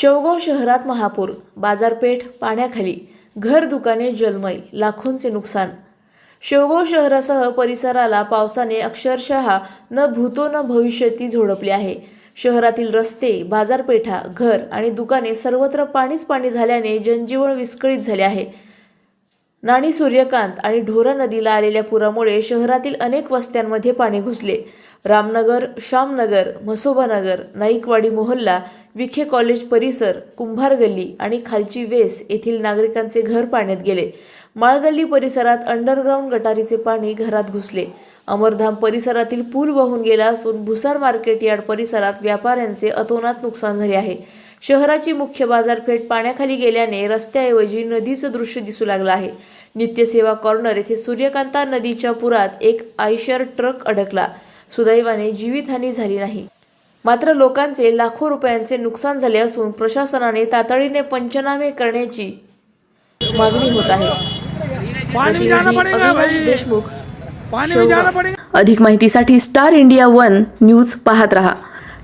शेवगाव शहरात महापूर बाजारपेठ पाण्याखाली घर दुकाने जलमय लाखोंचे नुकसान. शेवगाव शहरासह परिसराला पावसाने अक्षरशः न भूतो न भविष्यती झोडपले आहे. शहरातील रस्ते बाजारपेठा घर आणि दुकाने सर्वत्र पाणीच पाणी झाल्याने जनजीवन विस्कळीत झाले आहे. नाणी सूर्यकांत आणि ढोरा नदीला आलेल्या पुरामुळे शहरातील अनेक वस्त्यांमध्ये पाणी घुसले. रामनगर श्यामनगर म्हसोबानगर नाईकवाडी मोहल्ला विखे कॉलेज परिसर कुंभार गल्ली आणि खालची वेस येथील नागरिकांचे घर पाण्यात गेले. माळगल्ली परिसरात अंडरग्राऊंड गटारीचे पाणी घरात घुसले. अमरधाम परिसरातील पूल वाहून गेला असून भुसार मार्केट यार्ड परिसरात व्यापाऱ्यांचे अतोनात नुकसान झाले आहे. शहराची मुख्य बाजारपेठ पाण्याखाली गेल्याने रस्त्याऐवजी नदीचं दृश्य दिसू लागलं आहे. नित्यसेवा कॉर्नर येथे सूर्यकांता नदीच्या पुरात एक आयशर ट्रक अडकला. सुदैवाने जीवितहानी झाली नाही. मात्र लोकांचे लाखो रुपयांचे नुकसान झाले असून प्रशासनाने तातडीने पंचनामे करण्याची मागणी होत आहे. देशमुख अधिक माहितीसाठी स्टार इंडिया वन न्यूज पाहत रहा.